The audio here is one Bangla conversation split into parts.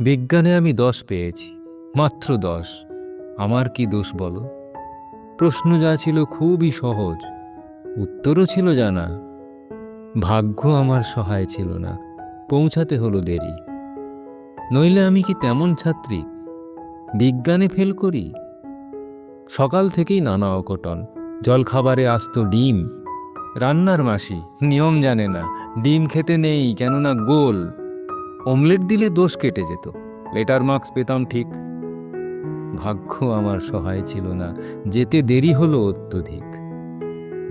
বিজ্ঞানে আমি দশ পেয়েছি, মাত্র দশ। আমার কি দোষ বলো? প্রশ্ন যা ছিল খুবই সহজ, উত্তরও ছিল জানা। ভাগ্য আমার সহায় ছিল না, পৌঁছাতে হলো দেরি। নইলে আমি কি তেমন ছাত্রী? বিজ্ঞানে ফেল করি? সকাল থেকেই নানা অকটন জলখাবারে আসতো ডিম। রান্নার মাসি, নিয়ম জানে না, ডিম খেতে নেই, কেননা গোল। অমলেট দিলে দোষ কেটে যেত। লেটার মার্কস পেতাম ঠিক। ভাগ্য আমার সহায় ছিল না। যেতে দেরি হলো অত্যধিক।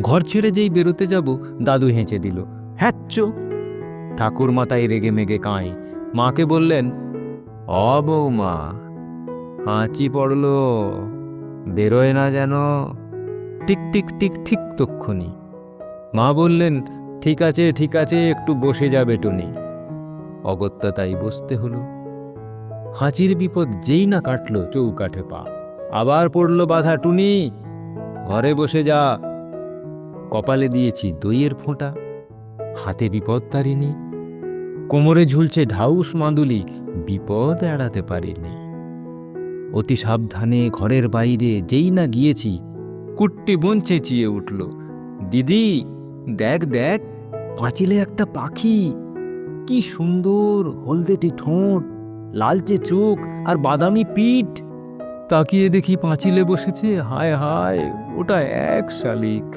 ঘর ছেড়ে যেই বেরোতে যাব, দাদু হেঁচে দিল হ্যাচ্চ ঠাকুর মাতাই রেগে মেগে কাঁই। মাকে বললেন, অ, বৌমা, হাঁচি পড়ল। বেরোয় না যেন। টিক টিক টিক, ঠিক তক্ষণি মা বললেন, ঠিক আছে ঠিক আছে, একটু বসে যাবে টুনি অগত্যা তাই বসতে হলো। হাঁচির বিপদ যেই না কাটলো চৌকাঠে পা। আবার পড়ল বাধা, টুনি, ঘরে বসে যা। কপালে দিয়েছি দইয়ের ফোঁটা, হাতে বিপদ তারিনি কোমরে ঝুলছে ঢাউস মাদুলি, বিপদ এড়াতে পারিনি। অতি সাবধানে ঘরের বাইরে যেই না গিয়েছি, কুট্টি বোন চেঁচিয়ে উঠল, দিদি, দেখ দেখ, পাঁচিলে একটা পাখি। কি সুন্দর হলদেটে ঠোঁট, লালচে চোখ আর বাদামি পিঠ। তাকিয়ে দেখি পাঁচিলে বসেছে, হায় হায়, ওটা এক শালিক।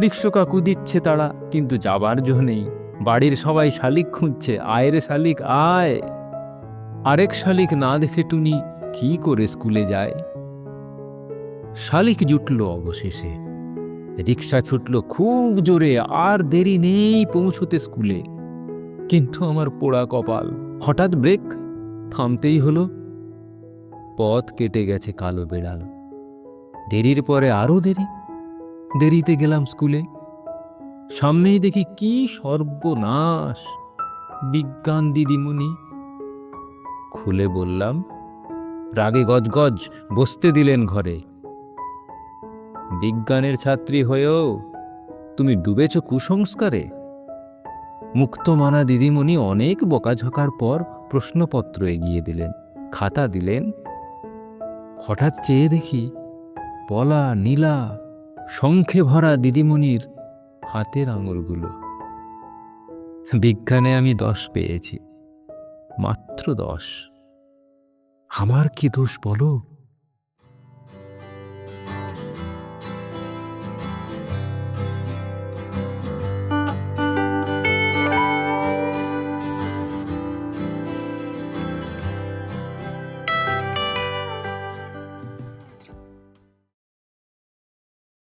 রিক্সো কাকু দিচ্ছে তারা, কিন্তু যাবার জো নেই। বাড়ির সবাই শালিক খুঁজছে আয় রে শালিক আয়। আরেক শালিক না দেখে টুনি কি করে স্কুলে যায়। শালিক জুটল অবশেষে। রিক্সা ছুটল খুব জোরে, আর দেরি নেই পৌঁছতে স্কুলে। কিন্তু আমার পোড়া কপাল হঠাৎ ব্রেক থামতেই হলো। পথ কেটে গেছে কালো বেড়াল। দেরির পরে আরও দেরি। দেরিতে গেলাম স্কুলে। সামনেই দেখি কি সর্বনাশ। বিজ্ঞান দিদিমণি। খুলে বললাম, রাগে গজগজ, বসতে দিলেন ঘরে। বিজ্ঞানের ছাত্রী হয়েও তুমি ডুবেছ কুসংস্কারে? মুক্তমানা দিদিমণি অনেক বকাঝকার পর প্রশ্নপত্র এগিয়ে দিলেন। খাতা দিলেন, হঠাৎ চেয়ে দেখি পলা, নীলা, শঙ্খে ভরা দিদিমণির হাতের আঙুলগুলো। বিজ্ঞানে আমি দশ পেয়েছি, মাত্র দশ। আমার কি দোষ বলো?